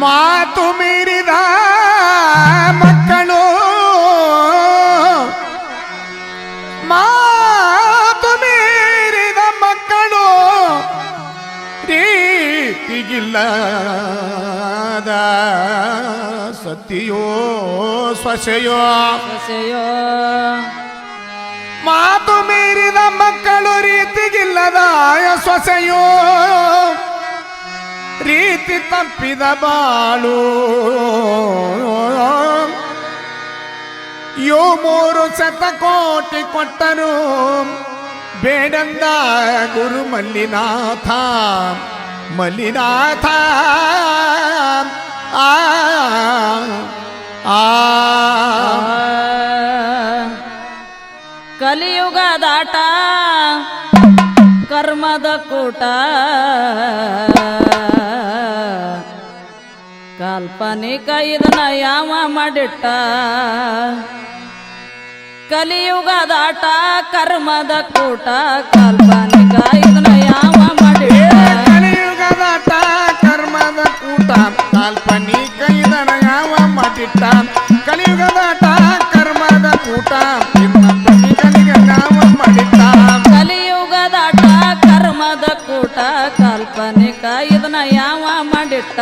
माँ तुम रिधा ಸತಿಯೋ ಸ್ವಸೆಯೋ ಸ್ವಸೆಯೋ ಮಾತು ಮೀರಿದ ಮಕ್ಕಳು ರೀತಿಗಿಲ್ಲದ ಸೊಸೆಯೋ. ರೀತಿ ತಪ್ಪಿದ ಬಾಳು. ಯೋ ಮೂರು ಶತಕೋಟಿ ಕೊಟ್ಟರು. ಬೇಡಂದ ಗುರು ಮಲ್ಲಿನಾಥ. ಮಲ್ಲಿನಾಥ. ಆ ಆ. ಕರ್ಮದ ಕೂಟ. ಕಾಲ್ಪನಿಕ ಇದನ್ನ ಯಾವ ಮಾಡಿಟ್ಟ? ಕಲಿಯುಗದಾಟ ಕರ್ಮದ ಕೂಟ. ಕಾಲ್ಪನಿಕ ಇದನ್ನ ಕೂಟ ಕಾಲ್ಪನಿಕ ಇದನ್ನ ಯಾವ ಮಾಡಿಟ್ಟ?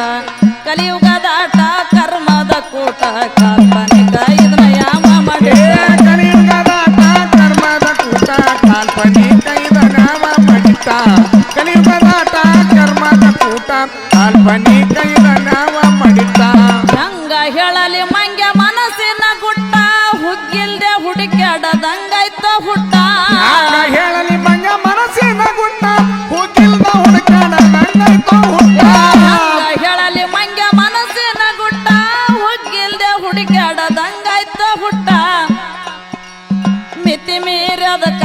ಕಲಿಯುಗದಾಟ ಕರ್ಮದ ಕೂಟ, ಕಾಲ್ಪನಿಕ ಇದನ್ನ ಯಾವ ಏ ಮಾಡಿಟ್ಟ ಕಲಿಯುಗದಾಟ ಕರ್ಮದ ಕೂಟ, ಕಾಲ್ಪನಿಕ ಇದನ ಯಾವ ಮಾಡಿಟ್ಟ? ಕಲಿಯುಗದಾಟ ಕರ್ಮದ ಕೂಟ, ಕಾಲ್ಪನಿಕ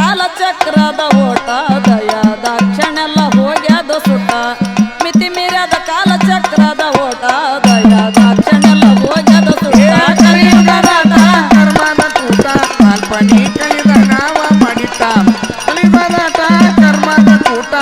ಕಾಲಚಕ್ರದ ಓಟ ದಯ ದಾಕ್ಷಣೆಲ್ಲ ಹೋಗ್ಯದ ಸುಟ ಮಿತಿ ಮೀರದ ಕಾಲಚಕ್ರದ ಓಟ ದಯ ದಾಕ್ಷಣೆಲ್ಲ ಹೋಗ್ಯದ ಸುಟ ಕರ್ಮದ ಕೂಟ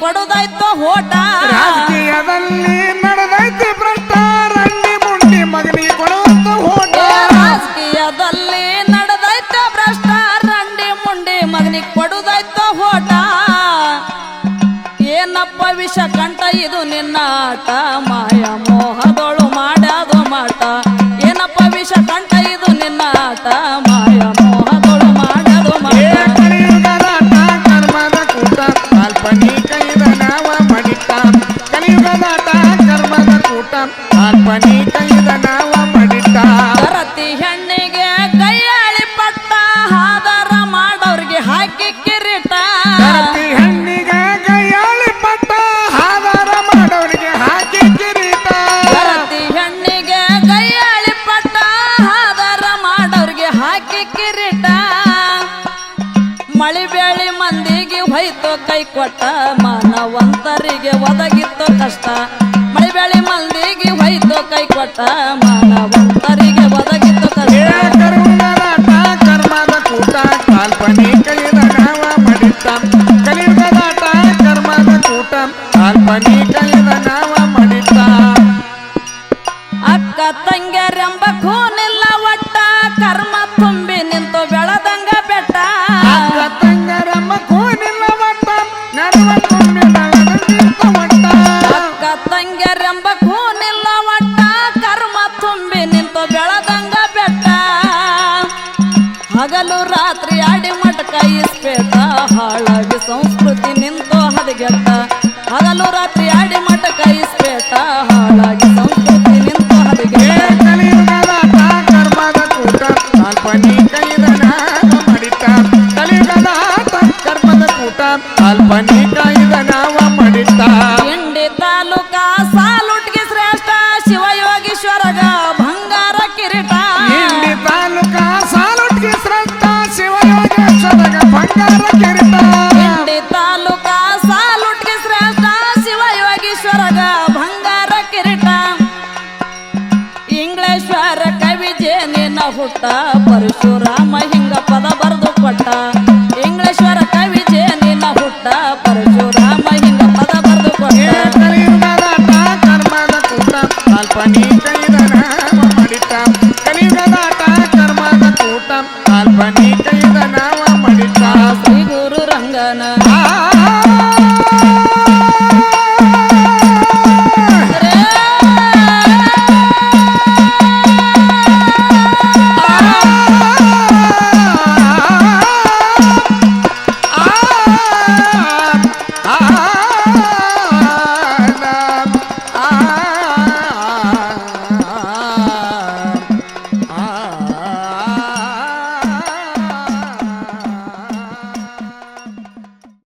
ಕೊಡುದಾಯ್ತು ಹೋಟ. ರಾಜಕೀಯದಲ್ಲಿ ನಡೆದೈತಿ ಭ್ರಷ್ಟ ರಂಡಿ ಮುಂಡಿ ಮಗನಿಗೆ ಕೊಡುವಂತ ಹೋಟ. ರಾಜಕೀಯದಲ್ಲಿ ನಡೆದೈತೆ ಭ್ರಷ್ಟ ರಂಡಿ ಮುಂಡಿ ಮಗನಿಗೆ ಕೊಡುದಾಯ್ತು ಹೋಟ. ಏನಪ್ಪ ವಿಷ ಕಂಠ ಇದು ನಿನ್ನ ಆಟ ಮಾಯ ಮೋಹದೊಳು ಹಾಕಿ ಕಿರೀಟ. ಮಳಿ ಬೇಳಿ ಮಂದಿಗೆ ಹೊಯ್ತು, ಕೈ ಕೊಟ್ಟ ಮಾನವಂತರಿಗೆ ಒದಗಿತ್ತು ಕಷ್ಟ. ಮಳಿ ಬೇಳಿ ಮಂದಿಗೆ ಹೊಯ್ತು, ಕೈ ಕೊಟ್ಟ ಮಾನವಂತರಿಗೆ ಒದಗಿತ್ತು ಕಷ್ಟ. ಗಾಡಿ ಮಠ ಇಸ್ಪೇಟ ಹಾಳಾಗಿ ಸಂಸ್ಕೃತಿ ನಿಂತೋ ಹದಗೆಟ್ಟ ಹಗಲು ರಾತ್ರಿ ಹುಟ್ಟ ಪರಶುರಾಮ